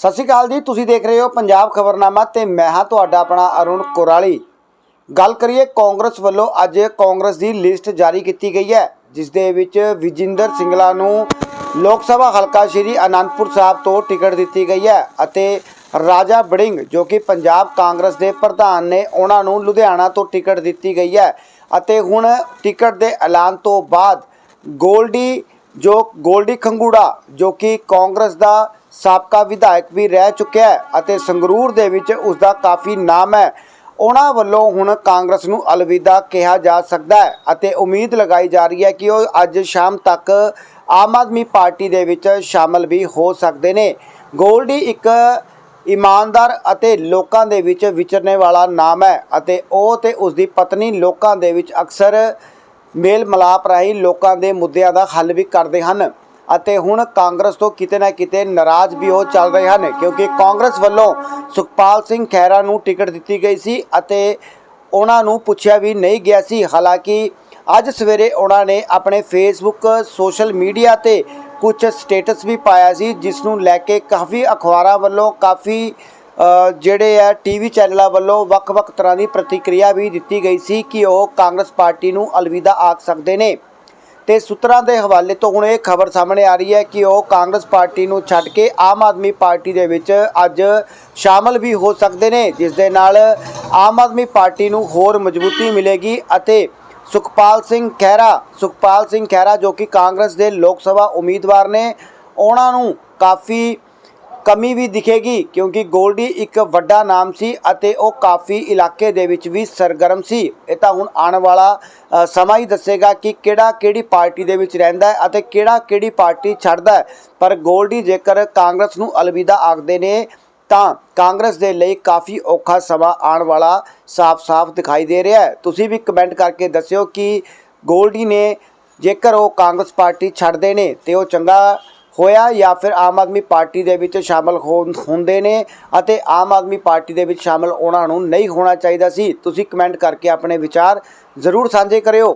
ਸਤਿ ਸ਼੍ਰੀ ਅਕਾਲ ਜੀ, ਤੁਸੀਂ ਦੇਖ ਰਹੇ ਹੋ ਪੰਜਾਬ ਖਬਰਨਾਮਾ ਤੇ ਮੈਂ ਹਾਂ ਤੁਹਾਡਾ ਆਪਣਾ ਅਰੁਣ ਕੋਰਾਲੀ। ਗੱਲ ਕਰੀਏ ਕਾਂਗਰਸ ਵੱਲੋਂ, ਅੱਜ ਕਾਂਗਰਸ ਦੀ ਲਿਸਟ ਜਾਰੀ ਕੀਤੀ ਗਈ ਹੈ, ਜਿਸ ਦੇ ਵਿੱਚ ਵਿਜਿੰਦਰ ਸਿੰਗਲਾ ਨੂੰ ਲੋਕ ਸਭਾ ਹਲਕਾ ਸ਼੍ਰੀ ਅਨੰਦਪੁਰ ਸਾਹਿਬ ਤੋਂ ਟਿਕਟ ਦਿੱਤੀ ਗਈ ਹੈ ਅਤੇ ਰਾਜਾ ਬੜਿੰਗ ਜੋ ਕਿ ਪੰਜਾਬ ਕਾਂਗਰਸ ਦੇ ਪ੍ਰਧਾਨ ਨੇ, ਉਹਨਾਂ ਨੂੰ ਲੁਧਿਆਣਾ ਤੋਂ ਟਿਕਟ ਦਿੱਤੀ ਗਈ ਹੈ ਅਤੇ ਹੁਣ ਟਿਕਟ ਦੇ ਐਲਾਨ ਤੋਂ ਬਾਅਦ ਗੋਲਡੀ, ਜੋ ਗੋਲਡੀ ਖੰਗੂੜਾ, ਜੋ ਕਿ ਕਾਂਗਰਸ ਦਾ ਸਾਬਕਾ ਵਿਧਾਇਕ ਵੀ ਰਹਿ ਚੁੱਕਿਆ ਹੈ ਅਤੇ ਸੰਗਰੂਰ ਦੇ ਵਿੱਚ ਉਸ ਦਾ ਕਾਫੀ ਨਾਮ ਹੈ। ਉਹਨਾਂ ਵੱਲੋਂ ਹੁਣ ਕਾਂਗਰਸ ਨੂੰ ਅਲਵਿਦਾ ਕਿਹਾ ਜਾ ਸਕਦਾ ਹੈ ਅਤੇ ਉਮੀਦ ਲਗਾਈ ਜਾ ਰਹੀ ਹੈ ਕਿ ਉਹ ਅੱਜ ਸ਼ਾਮ ਤੱਕ ਆਮ ਆਦਮੀ ਪਾਰਟੀ ਦੇ ਵਿੱਚ ਸ਼ਾਮਲ ਵੀ ਹੋ ਸਕਦੇ ਨੇ। ਗੋਲਡੀ ਇੱਕ ਇਮਾਨਦਾਰ ਅਤੇ ਲੋਕਾਂ ਦੇ ਵਿੱਚ ਵਿਚਰਨੇ ਵਾਲਾ ਨਾਮ ਹੈ ਅਤੇ ਉਹ ਤੇ ਉਸ ਦੀ ਪਤਨੀ ਲੋਕਾਂ ਦੇ ਵਿੱਚ ਅਕਸਰ ਮੇਲ ਮਲਾਪ ਰਾਹੀਂ ਲੋਕਾਂ ਦੇ ਮੁੱਦਿਆਂ ਦਾ ਹੱਲ ਵੀ ਕਰਦੇ ਹਨ। ਅਤੇ ਹੁਣ ਕਾਂਗਰਸ ਤੋਂ ਕਿਤੇ ਨਾ ਕਿਤੇ ਨਾਰਾਜ਼ ਵੀ ਹੋ ਚੱਲ ਰਹੇ ਹਨ, ਕਿਉਂਕਿ ਕਾਂਗਰਸ ਵੱਲੋਂ ਸੁਖਪਾਲ ਸਿੰਘ ਖਹਿਰਾ ਨੂੰ ਟਿਕਟ ਦਿੱਤੀ ਗਈ ਸੀ ਅਤੇ ਉਹਨਾਂ ਨੂੰ ਪੁੱਛਿਆ ਵੀ ਨਹੀਂ ਗਿਆ ਸੀ। ਹਾਲਾਂਕਿ ਅੱਜ ਸਵੇਰੇ ਉਹਨਾਂ ਨੇ ਆਪਣੇ ਫੇਸਬੁੱਕ, ਸੋਸ਼ਲ ਮੀਡੀਆ ਤੇ ਕੁਝ ਸਟੇਟਸ ਵੀ ਪਾਇਆ ਸੀ, ਜਿਸ ਨੂੰ ਲੈ ਕੇ ਕਾਫੀ ਅਖਬਾਰਾਂ ਵੱਲੋਂ ਕਾਫੀ ਜਿਹੜੇ ਆ ਟੀਵੀ ਚੈਨਲਾਂ ਵੱਲੋਂ ਵੱਖ-ਵੱਖ ਤਰ੍ਹਾਂ ਦੀ ਪ੍ਰਤੀਕਿਰਿਆ ਵੀ ਦਿੱਤੀ ਗਈ ਸੀ ਕਿ ਉਹ ਕਾਂਗਰਸ ਪਾਰਟੀ ਨੂੰ ਅਲਵਿਦਾ ਆਖ ਸਕਦੇ ਨੇ। ਤੇ ਸੂਤਰਾਂ ਦੇ ਹਵਾਲੇ ਤੋਂ ਹੁਣ ਇਹ ਖਬਰ ਸਾਹਮਣੇ ਆ ਰਹੀ ਹੈ ਕਿ ਉਹ ਕਾਂਗਰਸ ਪਾਰਟੀ ਨੂੰ ਛੱਡ ਕੇ ਆਮ ਆਦਮੀ ਪਾਰਟੀ ਦੇ ਵਿੱਚ ਅੱਜ ਸ਼ਾਮਲ ਵੀ ਹੋ ਸਕਦੇ ਨੇ, ਜਿਸ ਦੇ ਨਾਲ ਆਮ ਆਦਮੀ ਪਾਰਟੀ ਨੂੰ ਹੋਰ ਮਜ਼ਬੂਤੀ ਮਿਲੇਗੀ ਅਤੇ ਸੁਖਪਾਲ ਸਿੰਘ ਖਹਿਰਾ, ਸੁਖਪਾਲ ਸਿੰਘ ਖਹਿਰਾ ਜੋ ਕਿ ਕਾਂਗਰਸ ਦੇ ਲੋਕ ਸਭਾ ਉਮੀਦਵਾਰ ਨੇ, ਉਹਨਾਂ ਨੂੰ ਕਾਫੀ ਕਮੀ ਵੀ ਦਿਖੇਗੀ ਕਿਉਂਕਿ ਗੋਲਡੀ ਇੱਕ ਵੱਡਾ ਨਾਮ ਸੀ ਅਤੇ ਉਹ ਕਾਫੀ ਇਲਾਕੇ ਦੇ ਵਿੱਚ ਵੀ ਸਰਗਰਮ ਸੀ। ਇਹ ਤਾਂ ਹੁਣ ਆਉਣ ਵਾਲਾ ਸਮਾਂ ਹੀ ਦੱਸੇਗਾ ਕਿ ਕਿਹੜਾ ਕਿਹੜੀ ਪਾਰਟੀ ਦੇ ਵਿੱਚ ਰਹਿੰਦਾ ਹੈ ਅਤੇ ਕਿਹੜਾ ਕਿਹੜੀ ਪਾਰਟੀ ਛੱਡਦਾ ਹੈ। ਪਰ ਗੋਲਡੀ ਜੇਕਰ ਕਾਂਗਰਸ ਨੂੰ ਅਲਵਿਦਾ ਆਖਦੇ ਨੇ, ਤਾਂ ਕਾਂਗਰਸ ਦੇ ਲਈ ਕਾਫੀ ਔਖਾ ਸਮਾਂ ਆਉਣ ਵਾਲਾ ਸਾਫ਼-ਸਾਫ਼ ਦਿਖਾਈ ਦੇ ਰਿਹਾ ਹੈ। ਤੁਸੀਂ ਵੀ ਕਮੈਂਟ ਕਰਕੇ ਦੱਸਿਓ ਕਿ ਗੋਲਡੀ ਨੇ ਜੇਕਰ ਉਹ ਕਾਂਗਰਸ ਪਾਰਟੀ ਛੱਡਦੇ ਨੇ ਤੇ ਉਹ ਚੰਗਾ ਹੋਇਆ ਜਾਂ ਫਿਰ ਆਮ ਆਦਮੀ ਪਾਰਟੀ ਦੇ ਵਿੱਚ ਸ਼ਾਮਲ ਹੋ- ਹੁੰਦੇ ਨੇ ਅਤੇ ਆਮ ਆਦਮੀ ਪਾਰਟੀ ਦੇ ਵਿੱਚ ਸ਼ਾਮਲ ਉਹਨਾਂ ਨੂੰ ਨਹੀਂ ਹੋਣਾ ਚਾਹੀਦਾ ਸੀ। ਤੁਸੀਂ ਕਮੈਂਟ ਕਰਕੇ ਆਪਣੇ ਵਿਚਾਰ ਜ਼ਰੂਰ ਸਾਂਝੇ ਕਰਿਓ।